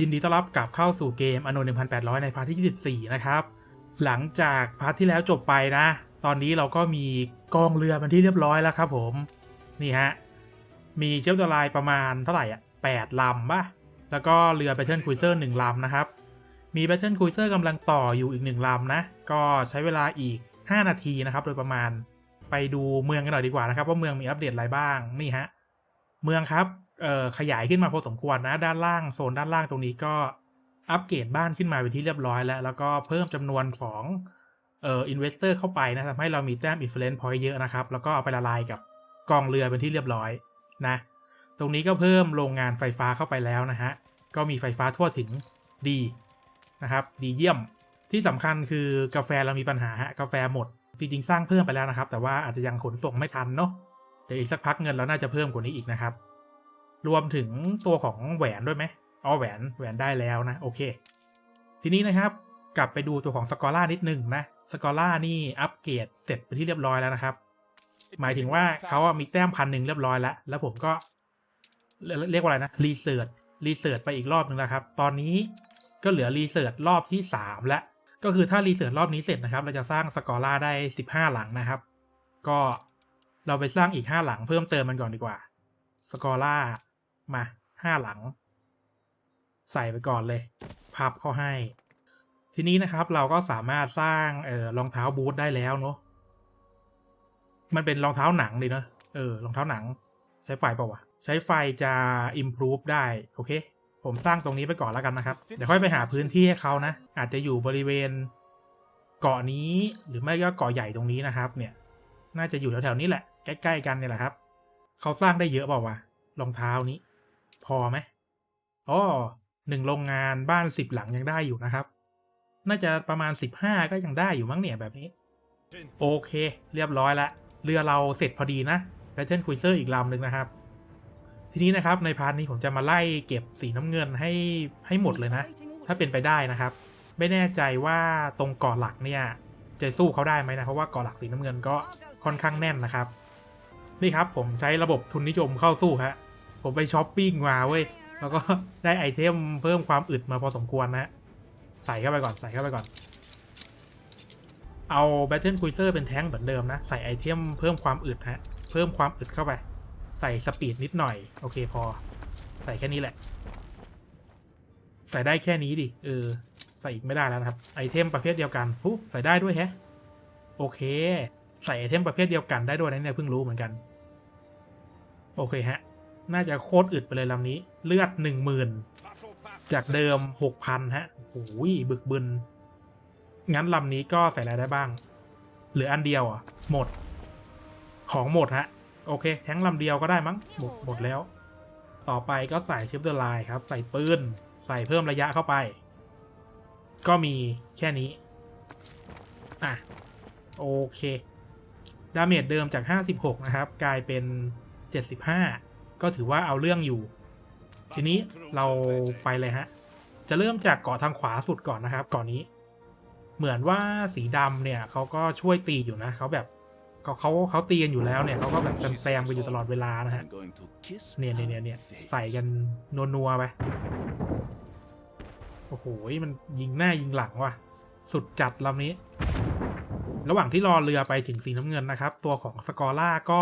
ยินดีต้อนรับกลับเข้าสู่เกมอโน1800 ในพาร์ทที่ 24 นะครับ หลังจากพาร์ทที่แล้วจบไปนะ ตอนนี้เราก็มีกองเรือเป็นที่เรียบร้อยแล้วครับผม นี่ฮะ มีเชฟตัวลายประมาณเท่าไหร่อะ8ลำป่ะ แล้วก็เรือแบทเทิลคุยเซอร์1ลำนะครับ มีแบทเทิลคุยเซอร์กำลังต่ออยู่อีก 1ลำนะ ก็ใช้เวลาอีก 5 นาทีนะครับ โดยประมาณ ไปดูเมืองกันหน่อยดีกว่านะครับ ว่าเมืองมีอัปเดตอะไรบ้าง นี่ฮะ เมืองครับ ขยายขึ้นมาพอสมควรนะ ด้านล่างโซนด้านล่างตรงนี้ก็อัปเกรดบ้านขึ้นมาเป็นที่เรียบร้อยแล้ว แล้วก็เพิ่มจำนวนของเอ่ออินเวสเตอร์เข้าไปนะทำให้เรามีแต้มอินฟลูเอนซ์พอยต์เยอะนะครับ แล้วก็เอาไปละลายกับกองเรือเป็นที่เรียบร้อยนะ ตรงนี้ก็เพิ่มโรงงานไฟฟ้าเข้าไปแล้วนะฮะ ก็มีไฟฟ้าทั่วถึงดีนะครับ ดีเยี่ยมที่สำคัญคือกาแฟเรามีปัญหาฮะกาแฟหมด จริงๆ สร้างเพิ่มไปแล้วนะครับ แต่ว่าอาจจะยังขนส่งไม่ทันเนาะเดี๋ยวอีกสักพักเงินเราน่าจะเพิ่มกว่านี้อีกนะครับ รวมถึงตัวของแหวนด้วยไหมอ๋อแหวนแหวนได้แล้วนะ โอเค ทีนี้นะครับกลับไปดูตัวของสกอร่านิดนึงนะสกอร่านี่อัปเกรดเสร็จไปที่เรียบร้อยแล้วนะครับ หมายถึงว่าเขาอะมีแต้มพันหนึ่งเรียบร้อยแล้ว แล้วผมก็เรียกเรียกว่าอะไรนะรีเสิร์ชรีเสิร์ชไปอีกรอบหนึ่งแล้วครับ ตอนนี้ก็เหลือรีเสิร์ชรอบที่ 3 แล้ว ก็คือถ้ารีเสิร์ชรอบนี้เสร็จนะครับ เราจะสร้างสกอร่าได้ 15 หลังนะครับ ก็เราไปสร้างอีก 5 หลังเพิ่มเติมมันก่อนดีกว่าสกอร่า มา5หลัง ใส่ไปก่อนเลย พับเข้าให้ ทีนี้นะครับเราก็สามารถสร้างเออรองเท้าบูทได้แล้วเนาะมันเป็นรองเท้าหนังดีเนอะเออรองเท้าหนัง ใช้ไฟเปล่าวะใช้ไฟจะ improve ได้ โอเค ผมสร้างตรงนี้ไปก่อนแล้วกันนะครับ เดี๋ยวค่อยไปหาพื้นที่ให้เขานะ อาจจะอยู่บริเวณเกาะนี้หรือไม่ก็เกาะใหญ่ตรงนี้นะครับ เนี่ย น่าจะอยู่แถวๆนี้แหละ ใกล้ๆกันเนี่ยแหละครับ เขาสร้างได้เยอะเปล่าวะรองเท้านี้ พอไหมอ๋อหนึ่งโรงงานบ้านสิบหลังยังได้อยู่นะครับ น่าจะประมาณสิบห้าก็ยังได้อยู่มั้งเนี่ยแบบนี้ โอเค เรียบร้อยละเรือเราเสร็จพอดีนะแพทเทิร์นคุยเซอร์อีกลำหนึ่งนะครับ ทีนี้นะครับในพาร์ทนี้ผมจะมาไล่เก็บสีน้ำเงินให้ให้หมดเลยนะ ถ้าเป็นไปได้นะครับ ไม่แน่ใจว่าตรงเกาะหลักเนี่ยจะสู้เขาได้ไหมนะเพราะว่าเกาะหลักสีน้ำเงินก็ค่อนข้างแน่นนะครับ นี่ครับผมใช้ระบบทุนนิยมเข้าสู้ฮะ ผมไปช้อปปิ้งมาเว้ย แล้วก็ได้ไอเทมเพิ่มความอึดมาพอสมควรนะ ใส่เข้าไปก่อน ใส่เข้าไปก่อน เอา Battle Cruiser เป็นแท้งเหมือนเดิมนะ ใส่ไอเทมเพิ่มความอึดฮะ เพิ่มความอึดเข้าไป ใส่สปีดนิดหน่อย โอเคพอ ใส่แค่นี้แหละ ใส่ได้แค่นี้ดิ เออ ใส่อีกไม่ได้แล้วนะครับ ไอเทมประเภทเดียวกันปุ๊บใส่ได้ด้วยแฮะ โอเค ใส่ไอเทมประเภทเดียวกันได้ด้วยนะเนี่ยเพิ่งรู้เหมือนกัน โอเคฮะ น่าจะโคตรอึดไปเลยลำนี้ เลือดหนึ่งหมื่นจากเดิมหกพันฮะโอ้ยบึกบึน งั้นลำนี้ก็ใส่อะไรได้บ้าง เหลืออันเดียวอะ หมด ของหมดฮะ โอเค แท้งลำเดียวก็ได้มั้ง หมดหมดแล้ว ต่อไปก็ใส่ชิปเดอร์ไลน์ครับ ใส่ปืน ใส่เพิ่มระยะเข้าไป ก็มีแค่นี้ อะ โอเค ดาเมจเดิมจาก 56 นะครับ กลายเป็น 75 ก็ถือว่าเอาเรื่องอยู่ ทีนี้เราไปเลยฮะ จะเริ่มจากเกาะทางขวาสุดก่อนนะครับเกาะนี้ เหมือนว่าสีดำเนี่ยเขาก็ช่วยตีอยู่นะเขาแบบเขาเขาเขาตีกันอยู่แล้วเนี่ยเขาก็แบบแซมๆกันอยู่ตลอดเวลานะฮะเนี่ยเนี่ยเนี่ยเนี่ยใส่กันนัวๆไปโอ้โหมันยิงหน้ายิงหลังว่ะ สุดจัดลำนี้ ระหว่างที่รอเรือไปถึงสีน้ำเงินนะครับ ตัวของสกอร่าก็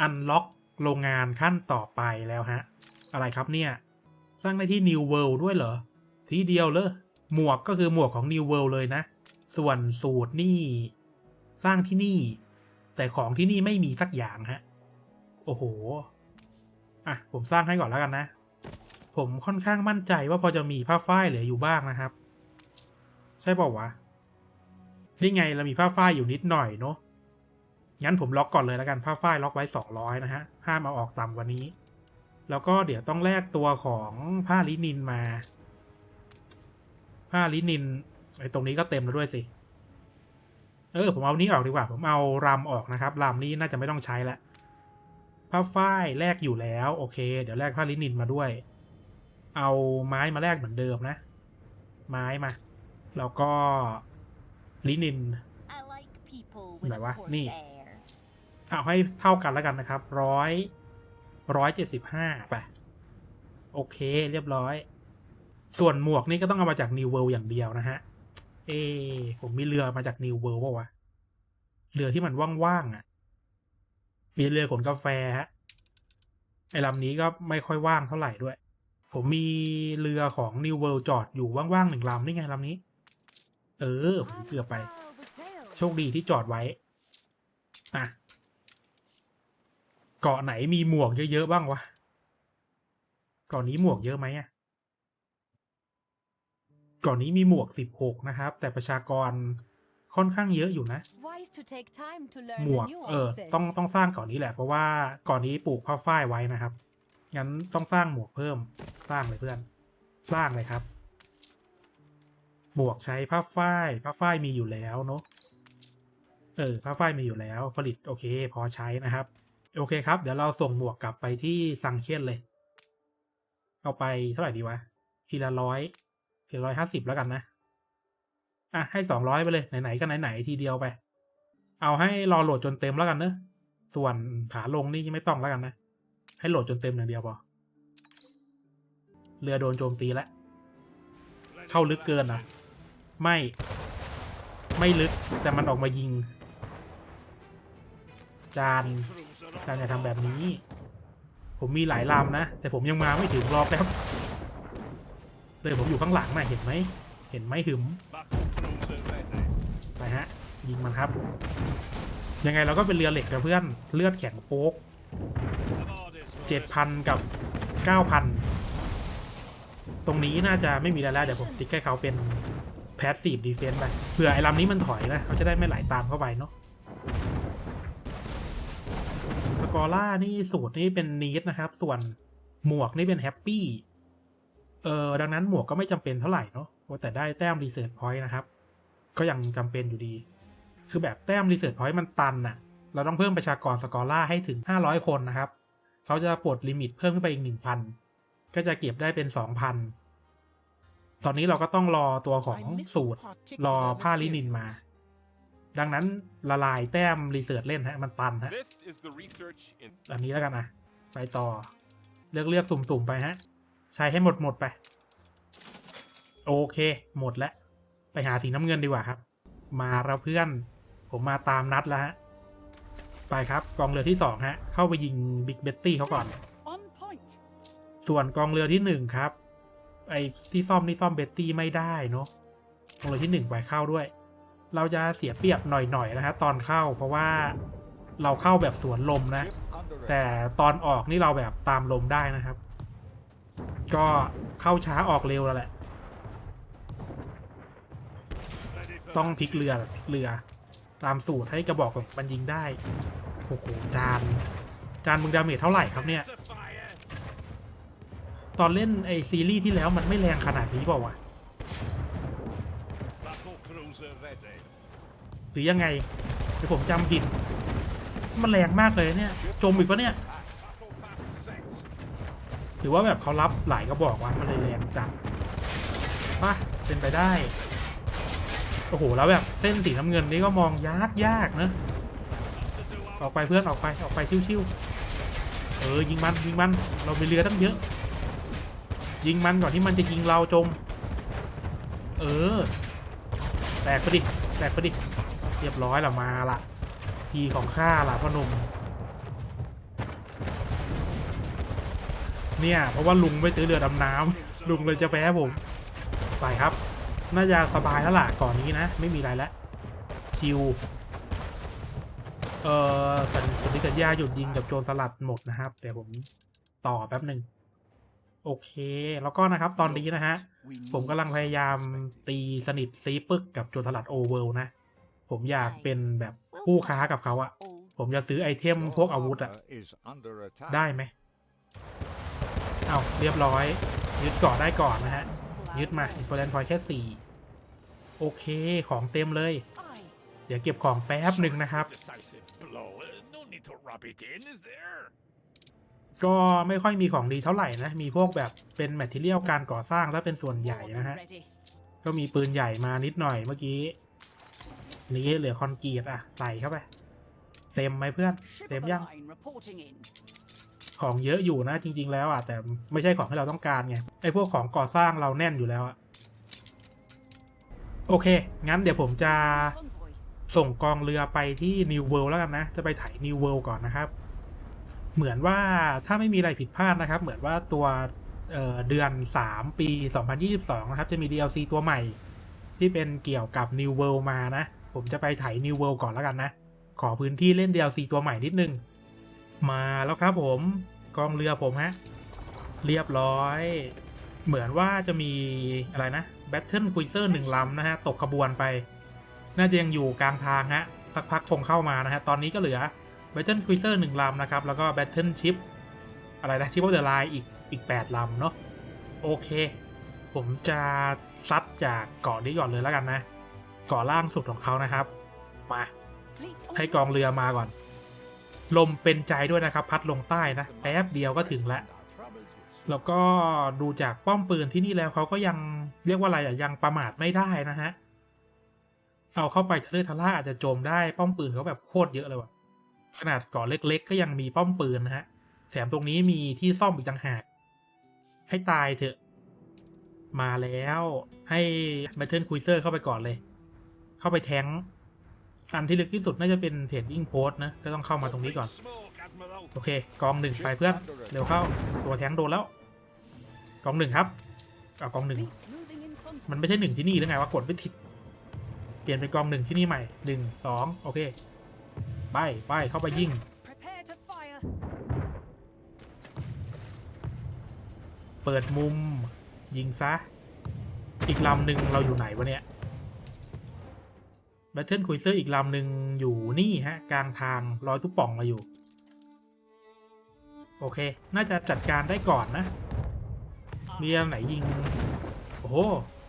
อันล็อก โรงงานขั้นต่อไปแล้วฮะ อะไรครับเนี่ย สร้างได้ที่ New World ด้วยเหรอ ทีเดียวเลยหมวกก็คือหมวกของ New World เลยนะ ส่วนสูตรนี่ สร้างที่นี่ แต่ของที่นี่ไม่มีสักอย่างฮะ โอ้โห อะ ผมสร้างให้ก่อนแล้วกันนะ ผมค่อนข้างมั่นใจว่าพอจะมีผ้าฝ้ายเหลืออยู่บ้างนะครับ ใช่ป่าวะนี่ไงเรามีผ้าฝ้ายอยู่นิดหน่อยเนาะ งั้นผมล็อกก่อนเลยแล้วกันผ้าฝ้ายล็อกไว้ 200 นะฮะ ห้ามเอาออกต่ำกว่านี้ แล้วก็เดี๋ยวต้องแลกตัวของผ้าลินินมา ผ้าลินินไอ้ตรงนี้ก็เต็มแล้วด้วยสิ เออ ผมเอานี้ออกดีกว่า ผมเอารำออกนะครับรำนี้น่าจะไม่ต้องใช้ละผ้าฝ้ายแลกอยู่แล้ว โอเค เดี๋ยวแลกผ้าลินินมาด้วย เอาไม้มาแลกเหมือนเดิมนะ ไม้มา แล้วก็ลินินไหนวะนี่ เอาให้เท่ากันแล้วกันนะครับร้อยร้อยเจ็ดสิบห้าไป โอเคเรียบร้อย ส่วนหมวกนี่ก็ต้องเอามาจาก New World อย่างเดียวนะฮะ เอ ผมมีเรือมาจาก New World ป่าวะเรือที่มันว่างๆอะ มีเรือขนกาแฟฮะไอ้ลำนี้ก็ไม่ค่อยว่างเท่าไหร่ด้วย ผมมีเรือของ New World จอดอยู่ว่างๆหนึ่งลำนี่ไงลำนี้ เออผมเกือบไป โชคดีที่จอดไว้ อะ เกาะไหนมีหมวกเยอะๆบ้างวะ เกาะนี้หมวกเยอะไหมอะเกาะนี้มีหมวกสิบหกนะครับ แต่ประชากรค่อนข้างเยอะอยู่นะ Wise to take time to learn หม the วก เออ nuances. ต้องต้องสร้างเก่อนนี้แหละ เพราะว่าก่อนนี้ปลูกผ้าฝ้ายไว้นะครับ งั้นต้องสร้างหมวกเพิ่ม สร้างเลยเพื่อน สร้างเลยครับ หมวกใช้ผ้าฝ้าย ผ้าฝ้ายมีอยู่แล้วเนาะ เออ ผ้าฝ้ายมีอยู่แล้ว ผลิตโอเค พอใช้นะครับ โอเคครับ เดี๋ยวเราส่งหมวกกลับไปที่ซังเคียนเลย เอาไปเท่าไหร่ดีวะ ทีละร้อยทีละร้อยห้าสิบแล้วกันนะ อะ ให้สองร้อยไปเลย ไหน ๆ ก็ไหน ๆ ทีเดียวไป เอาให้รอโหลดจนเต็มแล้วกันเนอะส่วนขาลงนี่ไม่ต้องแล้วกันนะ ให้โหลดจนเต็มอย่างเดียวพอ เรือโดนโจมตีแล้ว เข้าลึกเกินอะ ไม่ ไม่ลึกแต่มันออกมายิง จาน จานอย่าทำแบบนี้ ผมมีหลายลำนะ แต่ผมยังมาไม่ถึงรอบแล้วเลยผมอยู่ข้างหลังนะเห็นไหม เห็นไหมหึมไปฮะ ยิงมันครับ ยังไงเราก็เป็นเรือเหล็กกับเพื่อนเลือดแข็งโป๊กเจ็ดพันกับเก้าพันตรงนี้น่าจะไม่มีแล้วเดี๋ยวผมติ๊กให้เขาเป็นแพสซีฟดีเฟนต์ไปเผื่อไอ้ลำนี้มันถอยนะเขาจะได้ไม่ไหลตามเข้าไปเนาะส กอร่านี่สูตรนี่เป็นนีดนะครับ ส่วนหมวกนี่เป็นแฮปปี้ เออดังนั้นหมวกก็ไม่จำเป็นเท่าไหร่เนาะแต่ได้แต้มรีเสิร์ชพอยต์นะครับ ก็ยังจำเป็นอยู่ดี คือแบบแต้มรีเสิร์ชพอยต์มันตันน่ะ เราต้องเพิ่มประชากรสกอร่าให้ถึง 500 คนนะครับ เขาจะปลดลิมิตเพิ่มขึ้นไปอีก 1,000 ก็จะเก็บได้เป็น 2,000 ตอนนี้เราก็ต้องรอตัวของสูตรรอผ้าลินินมา ดังนั้นละลายแต้มรีเสิร์ชเล่นฮะมันตันฮะ This is the research in อันนี้แล้วกันนะไปต่อ เลือกเลือกสุ่มๆไปฮะ ใช้ให้หมดหมดไป โอเค หมดแล้ว ไปหาสีน้ำเงินดีกว่าครับ มาแล้วเพื่อน ผมมาตามนัดแล้วฮะ ไปครับกองเรือที่สองฮะ เข้าไปยิงบิ๊กเบตตี้เขาก่อน On point. ส่วนกองเรือที่หนึ่งครับ ไอ้ที่ซ่อมนี่ซ่อมเบตตี้ไม่ได้เนาะกองเรือที่หนึ่งไปเข้าด้วย เราจะเสียเปรียบหน่อยๆนะฮะตอนเข้าเพราะว่าเราเข้าแบบสวนลมนะ แต่ตอนออกนี่เราแบบตามลมได้นะครับ ก็เข้าช้าออกเร็วแล้วแหละ ต้องพลิกเรือพลิกเรือ ตามสูตรให้กระบอกเหล็กมันยิงได้โอ้โหจานจานมึงดาเมจเท่าไหร่ครับเนี่ย ตอนเล่นไอซีรีส์ที่แล้วมันไม่แรงขนาดนี้เปล่าวะ battle cruiser ready. หรือยังไงหรือผมจำผิด มันแรงมากเลยเนี่ย จมอีกปะเนี่ย หรือว่าแบบเขารับหลายกระบอกวะมันเลยแรงจัดปะเป็นไปได้ โอ้โห แล้วแบบเส้นสีน้ำเงินนี่ก็มองยากยากนะ ออกไปเพื่อนออกไปออกไปชิวๆเออยิงมันยิงมันเรามีเรือตั้งเยอะ ยิงมันก่อนที่มันจะยิงเราจม เออ แตกไปดิแตกไปดิเรียบร้อยละมาละทีของข้าละพ่อหนุ่มเนี่ย เพราะว่าลุงไม่ซื้อเรือดำน้ำลุงเลยจะแพ้ผม ไปครับ น่าจะสบายแล้วล่ะก่อนนี้นะ ไม่มีอะไรแล้วชิวเอ่อสันสนธิกัญญาหยุดยิงกับโจรสลัดหมดนะครับ เดี๋ยวผมต่อแป๊บหนึ่ง โอเค แล้วก็นะครับตอนนี้นะฮะ ผมกำลังพยายามตีสนิทซีปึกกับโจรสลัดโอเวิลนะ ผมอยากเป็นแบบคู่ค้ากับเขาอะผมจะซื้อไอเทมพวกอาวุธอะได้ไหมเอาเรียบร้อย ยึดเกาะได้ก่อนนะฮะ ยึดมาอินฟลูเอนพอยแค่สี่โอเคของเต็มเลย เดี๋ยวเก็บของแป๊บหนึ่งนะครับ ก็ไม่ค่อยมีของดีเท่าไหร่นะ มีพวกแบบเป็นแมทเทียลการก่อสร้างถ้าเป็นส่วนใหญ่นะฮะ ก็มีปืนใหญ่มานิดหน่อยเมื่อกี้ นี่เหลือคอนกรีตอะ ใส่เข้าไป เต็มไหมเพื่อน เต็มยัง ของเยอะอยู่นะจริง ๆ แล้วอะ แต่ไม่ใช่ของที่เราต้องการไง ไอพวกของก่อสร้างเราแน่นอยู่แล้วอะ โอเค งั้นเดี๋ยวผมจะส่งกองเรือไปที่ New World แล้วกันนะ จะไปถ่าย New World ก่อนนะครับ เหมือนว่าถ้าไม่มีอะไรผิดพลาดนะครับ เหมือนว่าตัวเอ่อเดือน 3 ปี 2022 นะครับ จะมี DLC ตัวใหม่ ที่เป็นเกี่ยวกับ New World มานะ ผมจะไปถ่าย New World ก่อนแล้วกันนะ ขอพื้นที่เล่น DLC ตัวใหม่นิดนึง มาแล้วครับผมกองเรือผมฮะ เรียบร้อย เหมือนว่าจะมีอะไรนะ Battle Cruiser หนึ่งลำนะฮะ ตกขบวนไป น่าจะยังอยู่กลางทางฮะ สักพักคงเข้ามานะฮะ ตอนนี้ก็เหลือ Battle Cruiser หนึ่งลำนะครับ แล้วก็ Battle Ship อะไรนะ Ship of the Line อีกอีก 8ลำเนาะโอเค ผมจะซัดจากเกาะนี้ก่อนเลยแล้วกันนะเกาะล่างสุดของเขานะครับ มา ให้กองเรือมาก่อน ลมเป็นใจด้วยนะครับ พัดลงใต้นะแป๊บเดียวก็ถึงแล้วแล้วก็ดูจากป้อมปืนที่นี่แล้วเขาก็ยังเรียกว่าอะไรอะยังประมาทไม่ได้นะฮะเอาเข้าไปทะเลทะล่าอาจจะโจมได้ป้อมปืนเขาแบบโคตรเยอะเลยว่ะ ขนาดเกาะเล็ก ๆ ก็ยังมีป้อมปืนนะฮะ แถมตรงนี้มีที่ซ่อมอีกต่างหาก ให้ตายเถอะ มาแล้วให้ Battle Cruiser เข้าไปก่อนเลย เข้าไปแทงอันที่ลึกที่สุดน่าจะเป็นเทรดดิ้งโพสนะ ก็ต้องเข้ามาตรงนี้ก่อน โอเค กองหนึ่งไปเพื่อนเร็วเข้า ตัวแทงโดนแล้ว กองหนึ่งครับเอากองหนึ่งมันไม่ใช่หนึ่งที่นี่หรือไงว่ากดไม่ผิด เปลี่ยนเป็นกองหนึ่งที่นี่ใหม่หนึ่งสองโอเค ไปไปเข้าไปยิงเปิดมุมยิงซะ อีกลำหนึ่งเราอยู่ไหนวะเนี่ย Battle Cruiser อีกลำหนึ่งอยู่นี่ฮะ กลางทางรอยตุ๊ป่องมาอยู่ โอเค น่าจะจัดการได้ก่อนนะ มีอันไหนยิง โอ้โห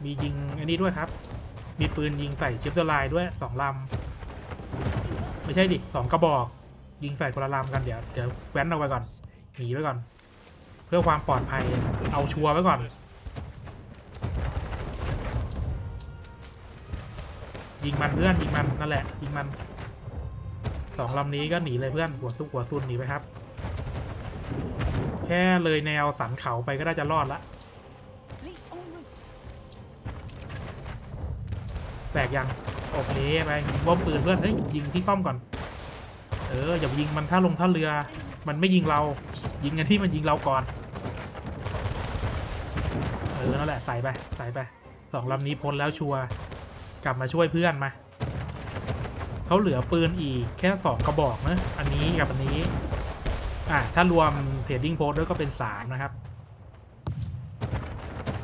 มียิงอันนี้ด้วยครับ มีปืนยิงใส่เชฟเดอร์ไลน์ด้วยสองลำ ไม่ใช่ดิสองกระบอก ยิงใส่คนละลำกันเดี๋ยวเดี๋ยวแว้นเอาไว้ก่อนหนีไว้ก่อน เพื่อความปลอดภัยเอาชัวร์ไว้ก่อน ยิงมันเพื่อนยิงมันนั่นแหละ ยิงมันสองลำนี้ก็หนีเลยเพื่อนหัวซุกหัวซุนหนีไปครับ แค่เลยแนวสันเขาไปก็ได้จะรอดละแตกยัง โอเคไปยิงว่าปืนเพื่อนเฮ้ยยิงที่ซ่อมก่อน เอออย่ายิงมันถ้าลงท่าเรือ มันไม่ยิงเรา ยิงกันที่มันยิงเราก่อน เออนั่นแหละใส่ไปใส่ไปสองลำนี้พ้นแล้วชัวร์กลับมาช่วยเพื่อนมาเขาเหลือปืนอีกแค่สองกระบอกนะอันนี้กับอันนี้อะถ้ารวมเทรดดิ้งโพสด้วยก็เป็นสามนะครับ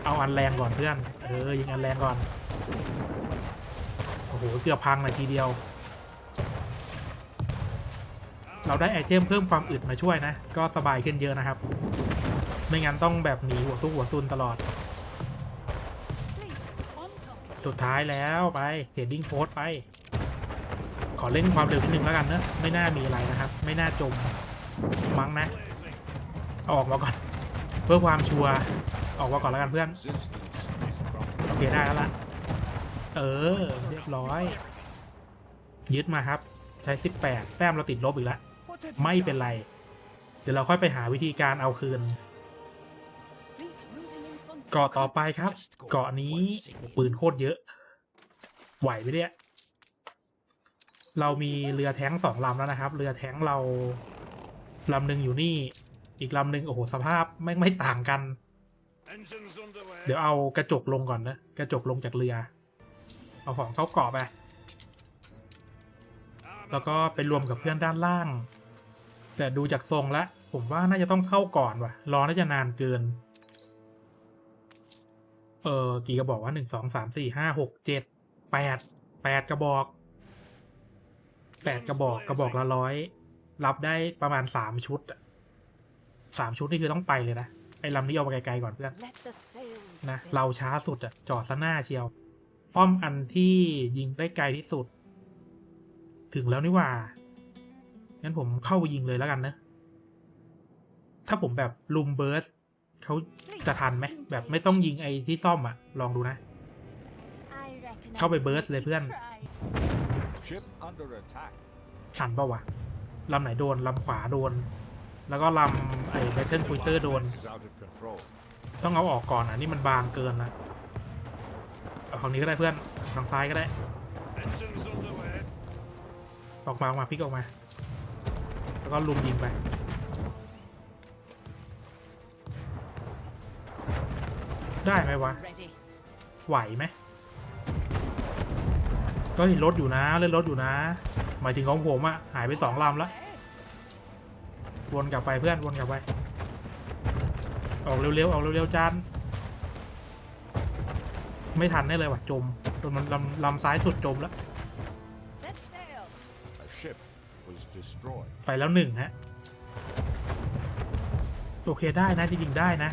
เอาอันแรงก่อนเพื่อน เออยิงอันแรงก่อน โอ้โห เกือบพังเลยทีเดียว เราได้ไอเทมเพิ่มความอึดมาช่วยนะ ก็สบายขึ้นเยอะนะครับ ไม่งั้นต้องแบบหนีหัวตู้หัวซุนตลอด สุดท้ายแล้วไปเทรดดิ้งโพสไป ขอเล่นความเร็วนิดนึงแล้วกันเนอะไม่น่ามีอะไรนะครับ ไม่น่าจมมั้งนะ อออกมาก่อน เพื่อความชัวร์ออกมาก่อนแล้วกันเพื่อน โอเคได้แล้วล่ะ เออ เรียบร้อย ยึดมาครับ ใช้ 18 แต้มเราติดลบอีกแล้ว ไม่เป็นไร เดี๋ยวเราค่อยไปหาวิธีการเอาคืน เกาะต่อไปครับ เกาะนี้ปืนโคตรเยอะ ไหวไหมเนี่ยเรามีเรือแท้งสองลำแล้วนะครับ เรือแท้งเราลำหนึ่งอยู่นี่ อีกลำหนึ่งโอ้โหสภาพไม่ไม่ต่างกัน เดี๋ยวเอากระจกลงก่อนนะ กระจกลงจากเรือ เอาของเข้าเกาะไป แล้วก็ไปรวมกับเพื่อนด้านล่าง แต่ดูจากทรงแล้วผมว่าน่าจะต้องเข้าก่อนว่ะ รอน่าจะนานเกิน เออกี่กระบอกว่าหนึ่งสองสามสี่ห้าหกเจ็ดแปดแปดกระบอกแปดกระบอกกระบอกละร้อยรับได้ประมาณสามชุดสามชุดนี่คือต้องไปเลยนะไอ้ลำนี้เอาไปไกลๆก่อนเพื่อนนะเราช้าสุดอะจอดซะหน้าเชียว ป้อมอันที่ยิงได้ไกลที่สุด ถึงแล้วนี่ว่า งั้นผมเข้าไปยิงเลยแล้วกันนะ ถ้าผมแบบลุมเบิร์สเขาจะทันไหมแบบไม่ต้องยิงไอ้ที่ซ่อมอะลองดูนะ เข้าไปเบิร์สเลยเพื่อนทันปะวะลำไหนโดนลำขวาโดน แล้วก็ลำไอ้เบทเทิลคุยเซอร์โดน ต้องเอาออกก่อนอะ นี่มันบางเกินนะ เอาฝั่งนี้ก็ได้เพื่อนทางซ้ายก็ได้ Engines underway. ออกมาออกมาพลิกออกมา แล้วก็ลุมยิงไปได้ไหมวะ Ready. ไหวไหม ก็เห็นรถอยู่นะ เล่นรถอยู่นะ หมายถึงของผมอะหายไปสองลำแล้ว วนกลับไปเพื่อน วนกลับไป ออกเร็วๆ ออกเร็วๆจาน ไม่ทันแน่เลยว่ะจมจนมันลำลำซ้ายสุดจมแล้ว Set sail. A ship was destroyed. ไปแล้วหนึ่งฮะ โอเคได้นะจริงๆได้นะ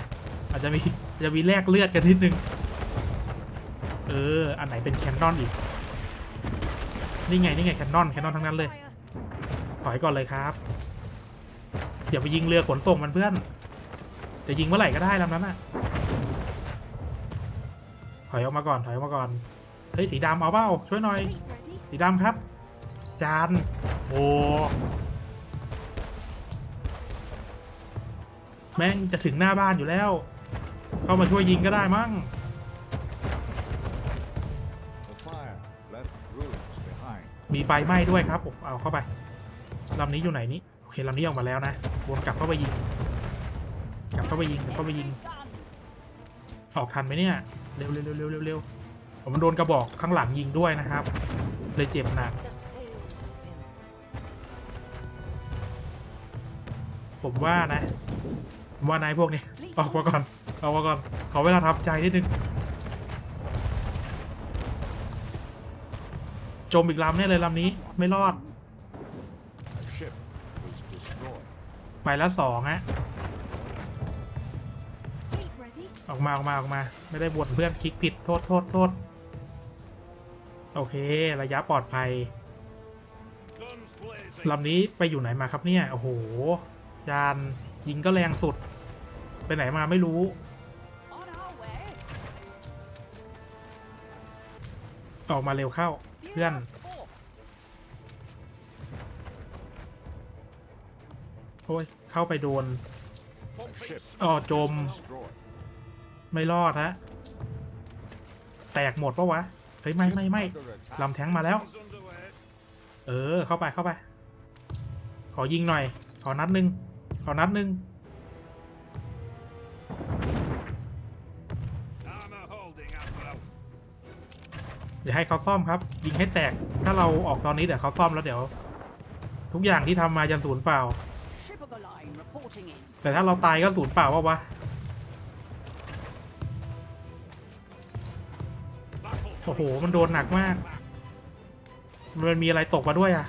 อาจจะมีอาจจะมีแลกเลือดกันนิดนึง เออ อันไหนเป็นแคนนอนอีก นี่ไงนี่ไงแคนนอนแคนนอนทั้งนั้นเลย Fire. ถอยก่อนเลยครับอย่าไปยิงเรือขนส่งมันเพื่อน จะยิงเมื่อไหร่ก็ได้ลำนั้นน่ะ ถอยออกมาก่อนถอยออกมาก่อนเฮ้ยสีดำเอาเปล่าช่วยหน่อย Fleet ready. สีดำครับ จานโอ้แม่งจะถึงหน้าบ้านอยู่แล้ว เข้ามาช่วยยิงก็ได้มั้ง The fire left ruins behind. มีไฟไหม้ด้วยครับผมเอาเข้าไปลำนี้อยู่ไหนนี่โอเคลำนี้ออกมาแล้วนะวนกลับเข้าไปยิงกลับเข้าไปยิงกลับเข้าไปยิง Gun. ออกทันไหมเนี่ย เร็วเร็วเร็วเร็วเร็วผมมันโดนกระบอกข้างหลังยิงด้วยนะครับ เลยเจ็บหนัก ผมว่านะผมว่านายพวกนี้ออกมาก่อนออกมาก่อนขอเวลาทำใจนิดนึงจมอีกลำแน่เลยลำนี้ไม่รอด ไปแล้วสองฮะ ออกมาออกมาออกมา ไม่ได้บนเพื่อนคลิกผิดโทษโทษโทษโอเค ระยะปลอดภัยลำนี้ไปอยู่ไหนมาครับเนี่ย โอ้โหจานยิงก็แรงสุด ไปไหนมาไม่รู้ ออกมาเร็วเข้า เพื่อน โอ้ย เข้าไปโดนอ๋อจม ไม่รอดฮะ แตกหมดปะวะ เฮ้ย ไม่ไม่ไม่ Under attack. ลำแทงมาแล้ว Guns underway. เออ เข้าไปเข้าไป ขอยิงหน่อย ขอนัดหนึ่งขอนัดหนึ่ง Armor holding, Admiral. เดี๋ยวให้เขาซ่อมครับ ยิงให้แตก ถ้าเราออกตอนนี้เดี๋ยวเขาซ่อมแล้วเดี๋ยว ทุกอย่างที่ทำมาจะสูญเปล่า Ship of the line reporting in. แต่ถ้าเราตายก็สูญเปล่าวะวะ โอ้โห มันโดนหนักมาก มันมีอะไรตกมาด้วยอะ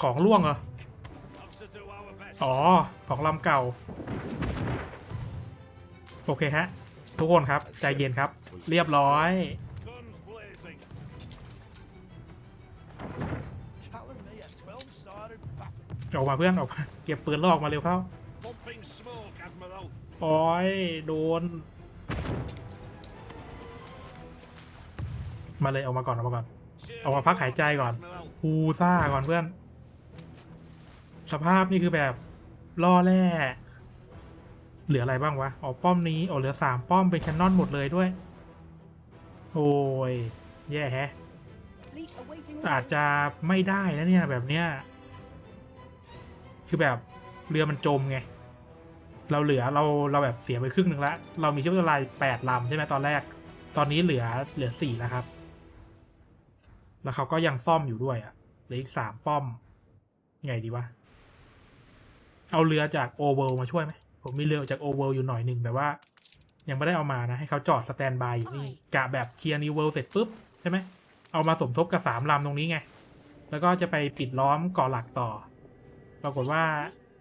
ของล่วงเหรอ อ๋อ ของลำเก่า โอเคฮะ ทุกคนครับ ใจเย็นครับ เรียบร้อย ออกมาเพื่อนออกมา เก็บปืนลอกมาเร็วเข้า โอ้ย โดน มาเลยออกมาก่อนออกมาก่อน Cheer เอามาพักหายใจก่อนฮูซ่าก่อนเพื่อน สภาพนี่คือแบบล่อแร่เหลืออะไรบ้างวะอ๋อป้อมนี้อ๋อเหลือสามป้อมเป็นแคนนอนหมดเลยด้วย โอ้ย แย่แฮะ อาจจะไม่ได้นะเนี่ยแบบเนี้ย คือแบบเรือมันจมไง เราเหลือเราเราแบบเสียไปครึ่งหนึ่งล้วเรามีเชื้อเพลิงลายแปดลำใช่ไหมตอนแรก ตอนนี้เหลือเหลือสี่แล้วครับ แล้วเขาก็ยังซ่อมอยู่ด้วยอะ่ะเหลืออีกสามป้อม ไงดีวะ เอาเรือจากโอเวลมาช่วยไหม ผมมีเรือจากโอเวลอยู่หน่อยหนึ่งแต่ว่า ยังไม่ได้เอามานะ ให้เขาจอดสแตนบายอยู่นี่กะแบบเคลียร์นิวเวลเสร็จปุ๊บ ใช่ไหม เอามาสมทบกับสามลำตรงนี้ไง แล้วก็จะไปปิดล้อมเกาะหลักต่อ ปรากฏว่า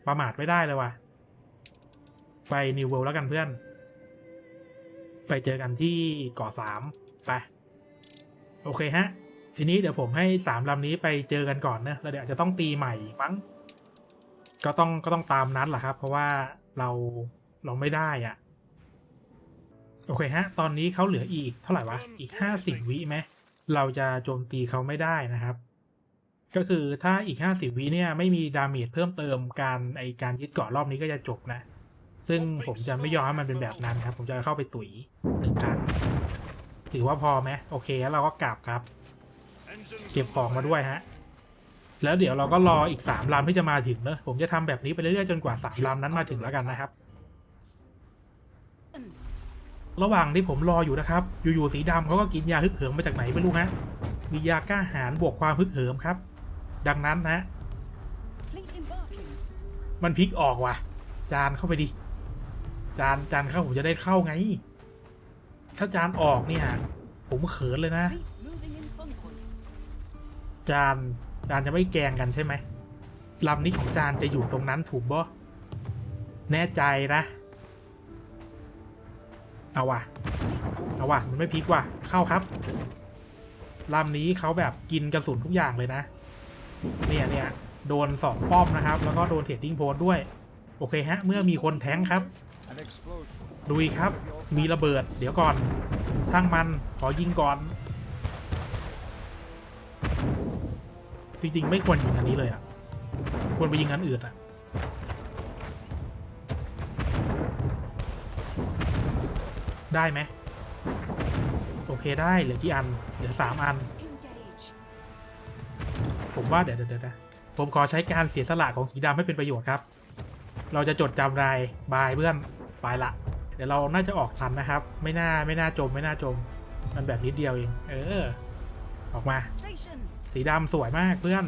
ประมาทไม่ได้เลยว่ะ ไปนิวเวลแล้วกันเพื่อน ไปเจอกันที่เกาะสามไป โอเคฮะ ทีนี้เดี๋ยวผมให้สามลำนี้ไปเจอกันก่อนนะแล้วเดี๋ยวอาจจะต้องตีใหม่มั้ง ก็ต้องก็ต้องตามนั้นแหละครับ เพราะว่าเราเราไม่ได้อะ่ะ โอเคฮะ ตอนนี้เขาเหลืออีกเท่าไหร่วะ อีกห้าสิบวิไหม เราจะโจมตีเขาไม่ได้นะครับ ก็คือถ้าอีก50วิเนี่ยไม่มีดาเมจเพิ่มเติมการไอการยึดเกาะรอบนี้ก็จะจบนะ ซึ่งผมจะไม่ยอมให้มันเป็นแบบนั้นครับ ผมจะเข้าไปตุ๋ยหนึ่งครั้งถือว่าพอไหมโอเคแล้วเราก็กลับครับ เก็บของมาด้วยฮะ แล้วเดี๋ยวเราก็รออีกสามลำที่จะมาถึงเนอะผมจะทำแบบนี้ไปเรื่อยๆจนกว่าสามลำนั้นมาถึงแล้วกันนะครับ ระหว่างที่ผมรออยู่นะครับ อยู่ๆสีดำเขาก็กินยาฮึกเหิมมาจากไหนไม่รู้ฮะมียากล้าหาญบวกความฮึกเหิมครับ ดังนั้นนะมันพลิกออกว่ะ จานเข้าไปดิ จานจานเข้าผมจะได้เข้าไง ถ้าจานออกเนี่ยผมเขินเลยนะ จานจานจะไม่แกงกันใช่ไหมลำนี้ของจานจะอยู่ตรงนั้นถูกบ่แน่ใจนะ เอาว่ะ เอาว่ะ มันไม่พลิกว่ะ เข้าครับลำนี้เขาแบบกินกระสุนทุกอย่างเลยนะ เนี่ยเนี่ยโดนสองป้อมนะครับ แล้วก็โดนเทรดดิ้งโพสด้วย โอเคฮะ เมื่อมีคนแท้งครับดุยครับ มีระเบิด เดี๋ยวก่อน ช่างมัน ขอยิงก่อน จริงๆ ไม่ควรยิงอันนี้เลยอะควรไปยิงอันอื่นอะได้ไหมโอเคได้เหลือกี่อันเหลือสามอัน Engage. ผมว่าเดี๋ยวเดี๋ยวเดี๋ยวนะผมขอใช้การเสียสละของสีดำให้เป็นประโยชน์ครับ เราจะจดจำรายบายเพื่อนไปละ เดี๋ยวเราน่าจะออกทันนะครับ ไม่น่าไม่น่าจมไม่น่าจม มันแบบนิดเดียวเอง เออ ออกมา Stations. สีดำสวยมากเพื่อน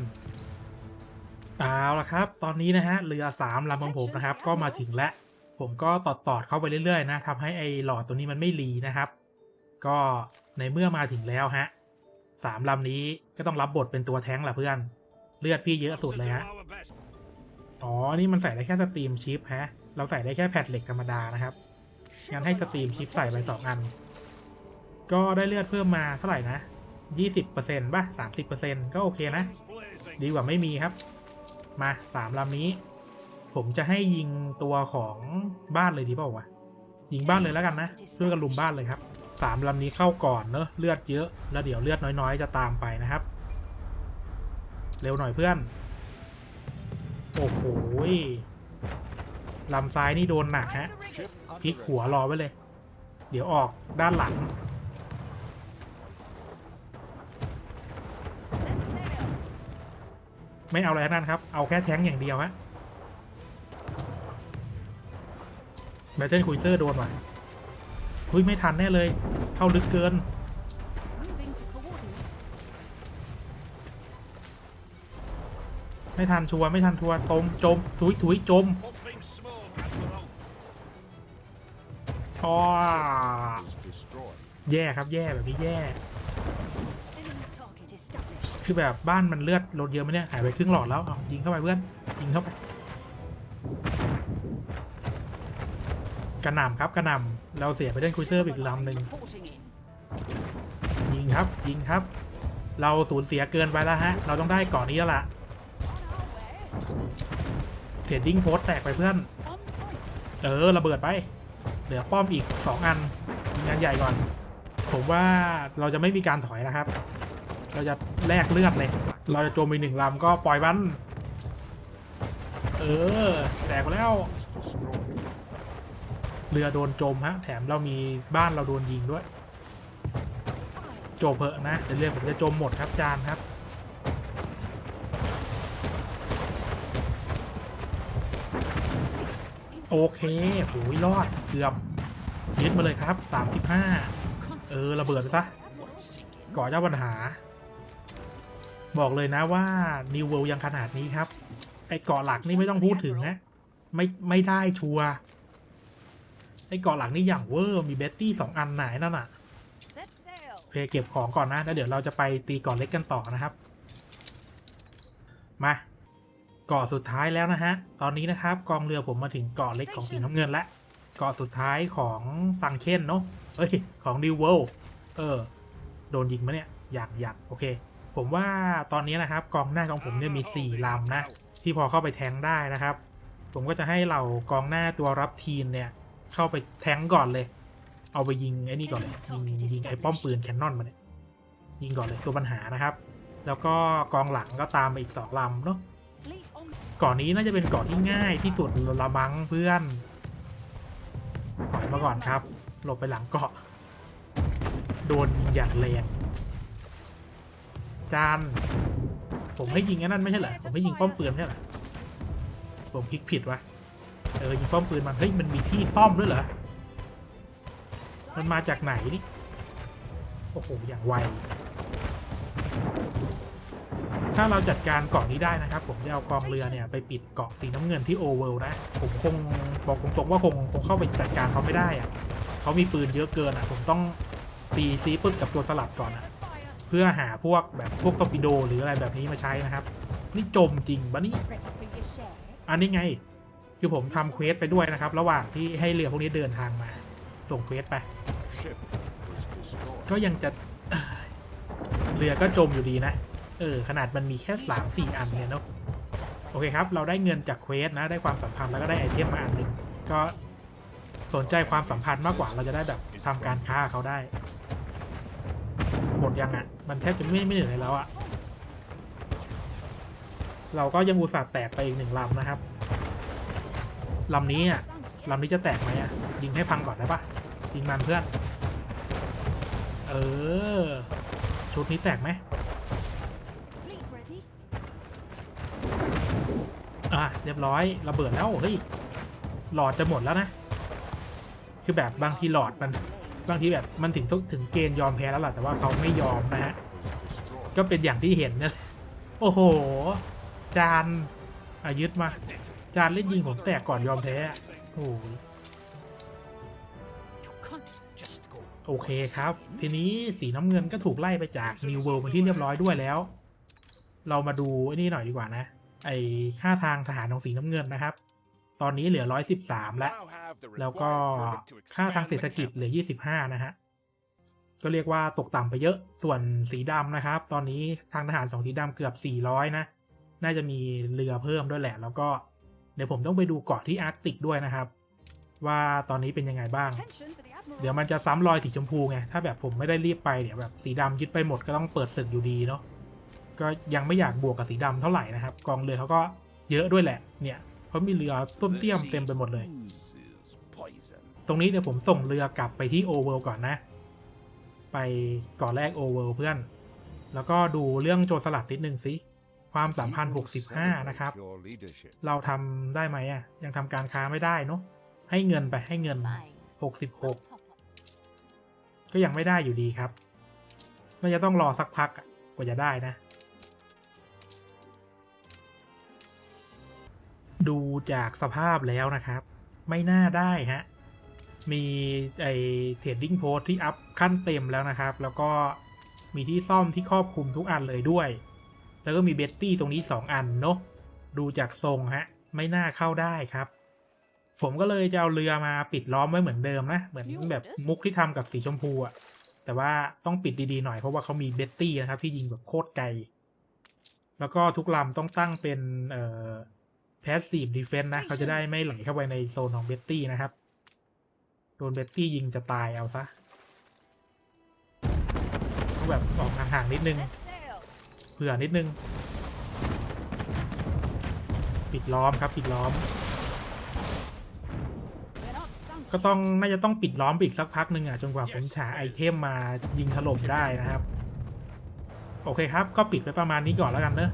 เอาละครับ ตอนนี้นะฮะเรือสามลำของผมนะครับ ก็มาถึงแล้วผมก็ตอดตอดๆเข้าไปเรื่อยๆนะทำให้ไอ้หลอดตัวนี้มันไม่รีนะครับ ก็ในเมื่อมาถึงแล้วฮะสามลำนี้ก็ต้องรับบทเป็นตัวแท้งแหละเพื่อน เลือดพี่เยอะสุดเลยฮะ our best. อ๋อ นี่มันใส่ได้แค่สตรีมชิปฮะ เราใส่ได้แค่แผ่นเหล็กธรรมดานะครับ งั้นให้สตรีมชิปใส่ไปสองอัน ก็ได้เลือดเพิ่มมาเท่าไหร่นะ 20%ป่ะ 30%ก็โอเคนะ ดีกว่าไม่มีครับ มาสามลำนี้ ผมจะให้ยิงตัวของบ้านเลยดีเปล่าวะ ยิงบ้านเลยแล้วกันนะช่วยกันลุมบ้านเลยครับสามลำนี้เข้าก่อนเนอะเลือดเยอะแล้วเดี๋ยวเลือดน้อยๆ จะตามไปนะครับ เร็วหน่อยเพื่อน โอ้โหลำซ้ายนี่โดนหนักฮะพลิกหัวรอไว้เลย เดี๋ยวออกด้านหลัง ไม่เอาอะไรทั้งนั้นครับ เอาแค่แท้งอย่างเดียวฮะแบตเทิลคุยเซอร์โดนว่ะหุ้ยไม่ทันแน่เลย เข้าลึกเกิน ไม่ทันชัวร์ไม่ทันชัวร์ตมจม ถุยถุยจมอ๋อแย่ครับแย่แบบนี้แย่ คือแบบบ้านมันเลือดลดเยอะไหมเนี่ยหายไปครึ่งหลอดแล้วเอายิงเข้าไปเพื่อนยิงเข้าไปกระหน่ำครับกระหน่ำเราเสียไปเล่นคุยเซอร์อีกลำหนึ่งยิงครับยิงครับ เราสูญเสียเกินไปแล้วฮะ เราต้องได้ก่อนนี้แล้วล่ะเทรดดิ้งโพสแตกไปเพื่อน เออระเบิดไป เหลือป้อมอีก 2 อันงานใหญ่ก่อน ผมว่าเราจะไม่มีการถอยนะครับ เราจะแลกเลือดเลย เราจะโจมไปหนึ่งลำก็ปล่อยมัน เออ แตกไปแล้ว เรือโดนโจมฮะ แถมเรามีบ้านเราโดนยิงด้วยโจมเพอะนะเดี๋ยวเรือผมจะจมหมดครับจานครับโอเคโอ้ยรอด เกือบยึดมาเลยครับ 35 เออ ระเบิดไปซะ ก่อเจ้าปัญหา บอกเลยนะว่า New World ยังขนาดนี้ครับ ไอ้เกาะหลักนี่ไม่ต้องพูดถึงนะ ไม่ไม่ได้ชัวร์ไอ้เกาะหลักนี่อย่างเวอร์มีเบตตี้สองอันไหนนั่นน่ะ Set sail. โอเคเก็บของก่อนนะแล้วเดี๋ยวเราจะไปตีเก่อนเล็กกันต่อนะครับ มาเกาะสุดท้ายแล้วนะฮะ ตอนนี้นะครับกองเรือผมมาถึงเกาะเล็กของสีน้ำเงินแล้วเกาะสุดท้ายของซังเคนเนาะเอ้ย ของดิวเวลเออ โดนยิงมาเนี่ย อยากอยากโอเค ผมว่าตอนนี้นะครับกองหน้าของผมเนี่ยมี 4ลำนะ ที่พอเข้าไปแทงได้นะครับ ผมก็จะให้เหล่ากองหน้าตัวรับทีมเนี่ย เข้าไปแทงก่อนเลย เอาไปยิงไอ้นี่ก่อนเลยยิงยิงไอ้ป้อมปืนแคนนอนมาเนี่ยยิงก่อนเลยตัวปัญหานะครับ แล้วก็กองหลังก็ตามมาอีกสองลำเนาะเกาะนี้น่าจะเป็นเกาะที่ง่ายที่สุดละมังเพื่อนถอยมาก่อนครับหลบไปหลังเกาะ โดนยิงอย่างแรง จาน ผมให้ยิงไอ้นั่นไม่ใช่เหรอผมให้ยิงป้อมปืนใช่เหรอผมคลิกผิดวะเออยิงป้อมปืนมันเฮ้ยมันมีที่ซ่อมด้วยเหรอมันมาจากไหนนี่โอ้โหอย่างไวถ้าเราจัดการเกาะนี้ได้นะครับ ผมจะเอากองเรือเนี่ยไปปิดเกาะสีน้ำเงินที่โอเวลนะ ผมคงบอกตรงๆว่าคงคงเข้าไปจัดการเขาไม่ได้อะเขามีปืนเยอะเกินอะ ผมต้องตีซีปึ๊กกับตัวสลัดก่อนอะ เพื่อหาพวกแบบพวกตอร์ปิโดหรืออะไรแบบนี้มาใช้นะครับ นี่จมจริงปะนี่อันนี้ไง คือผมทำเควสไปด้วยนะครับ ระหว่างที่ให้เรือพวกนี้เดินทางมา ส่งเควสไป ก็ยังจะเรือก็จมอยู่ดีนะ เออ ขนาดมันมีแค่สามสี่อันเนี่ยเนาะโอเคครับ เราได้เงินจากเควสนะ ได้ความสัมพันธ์แล้วก็ได้ไอเทมมาอันหนึ่งก็สนใจความสัมพันธ์มากกว่าเราจะได้แบบทำการค้าเขาได้ ยังอะ่ะ มันแทบจะไม่ไม่เหลืออะไรแล้วอะ่ะ เราก็ยังอุตส่าห์แตกไปอีกหนึ่งลำนะครับลำนี้อะลำนี้จะแตกไหมอะ ยิงให้พังก่อนได้ปะยิงมันเพื่อน เออ ชุดนี้แตกไหมอะเรียบร้อยระเบิดแล้วเฮ้ยหลอดจะหมดแล้วนะ คือแบบบางทีหลอดมัน บางทีแบบมันถึงต้องถึงเกณฑ์ยอมแพ้แล้วล่ะแต่ว่าเขาไม่ยอมนะฮะก็เป็นอย่างที่เห็นเนี่ยโอ้โห จานอายึดมา จานเล่นยิงผมแตกก่อนยอมแพ้โอ้โห You can't just go. โอเคครับ ทีนี้สีน้ำเงินก็ถูกไล่ไปจาก New World เป็นที่เรียบร้อยด้วยแล้ว เรามาดูไอ้นี่หน่อยดีกว่านะ ไอค่าทางทหารของสีน้ำเงินนะครับ ตอนนี้เหลือ 113 แล้ว Now have the แล้วก็ required permit to ค่าทาง expand เศรษฐ the กิจเหลือ campus. 25 นะฮะ ก็เรียกว่าตกต่ำไปเยอะ ส่วนสีดำนะครับ ตอนนี้ทางทหารสองสีดำเกือบ 400 นะ น่าจะมีเรือเพิ่มด้วยแหละ แล้วก็เดี๋ยวผมต้องไปดูเกาะที่อาร์กติกด้วยนะครับ ว่าตอนนี้เป็นยังไงบ้าง Attention for the admiral. เดี๋ยวมันจะซ้ำรอยสีชมพูไง ถ้าแบบผมไม่ได้รีบไปเดี๋ยวแบบสีดำยึดไปหมดก็ต้องเปิดศึกอยู่ดีเนาะ ก็ยังไม่อยากบวกกับสีดำเท่าไหร่นะครับ กองเรือเขาก็เยอะด้วยแหละ เนี่ย เขาะมีเรือต้มเตี้ยมเต็มไปหมดเลย ตรงนี้เดี๋ยวผมส่งเรือกลับไปที่โอเวลก่อนนะ ไปเกาะแรกโอเวลเพื่อน แล้วก็ดูเรื่องโจรสลัดนิดนึงสิความสัมพันธ์ We will 65 นะครับ เราทำได้ไหมอะ ยังทำการค้าไม่ได้เนาะให้เงินไปให้เงิน Fine. 66 Top up. ก็ยังไม่ได้อยู่ดีครับน่าจะต้องรอสักพักกว่าจะได้นะ ดูจากสภาพแล้วนะครับ ไม่น่าได้ฮะ มีไอเทรดดิ้งโพสที่อัพขั้นเต็มแล้วนะครับ แล้วก็มีที่ซ่อมที่ครอบคลุมทุกอันเลยด้วย แล้วก็มีเบตตี้ตรงนี้ 2 อันเนาะ ดูจากทรงฮะ ไม่น่าเข้าได้ครับ ผมก็เลยจะเอาเรือมาปิดล้อมไว้เหมือนเดิมนะ เหมือนแบบมุกที่ทำกับสีชมพูอะแต่ว่าต้องปิดดีๆหน่อยเพราะว่าเขามีเบตตี้นะครับที่ยิงแบบโคตรไกล แล้วก็ทุกลำต้องตั้งเป็นเอ่อ passive defense นะ เขาจะได้ไม่ไหลเข้าไปในโซนของเบตตี้นะครับ โดนเบตตี้ยิงจะตายเอาซะต้องแบบออกห่างๆนิดนึง Set sail. เผื่อนิดนึง ปิดล้อมครับ ปิดล้อม We're not sunk ก็ต้อง yet. น่าจะต้องปิดล้อมไปอีกสักพักหนึ่งอะจนกว่าผมหาไอเทมมายิงถล่มได้นะครับ โอเคครับ ก็ปิดไปประมาณนี้ก่อนแล้วกันเนอะ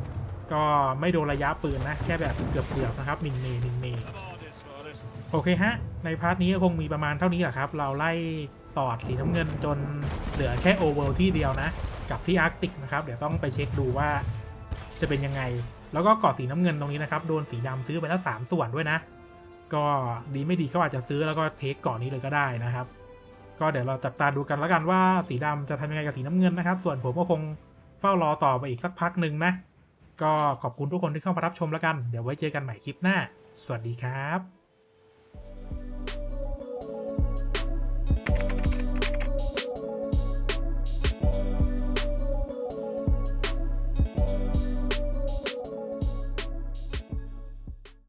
ก็ไม่โดนระยะปืนนะ แค่แบบเกือบเกือบนะครับมินเมมินเม Come on, this for it. โอเคฮะ ในพาร์ทนี้ก็คงมีประมาณเท่านี้แหละครับ เราไล่ตอดสีน้ำเงินจนเหลือแค่โอเวอร์ที่เดียวนะ กับที่อาร์กติกนะครับ เดี๋ยวต้องไปเช็คดูว่าจะเป็นยังไง แล้วก็เกาะสีน้ำเงินตรงนี้นะครับ โดนสีดำซื้อไปแล้ว 3 ส่วนด้วยนะ ก็ดีไม่ดีเขาอาจจะซื้อแล้วก็เทคเกาะนี้เลยก็ได้นะครับ ก็เดี๋ยวเราจับตาดูกันแล้วกันว่าสีดำจะทำยังไงกับสีน้ำเงินนะครับ ส่วนผมก็คงเฝ้ารอต่อไปอีกสักพักหนึ่งนะ ก็ขอบคุณทุกคนที่เข้ามารับชมแล้วกัน เดี๋ยวไว้เจอกันใหม่คลิปหน้า สวัสดีครับ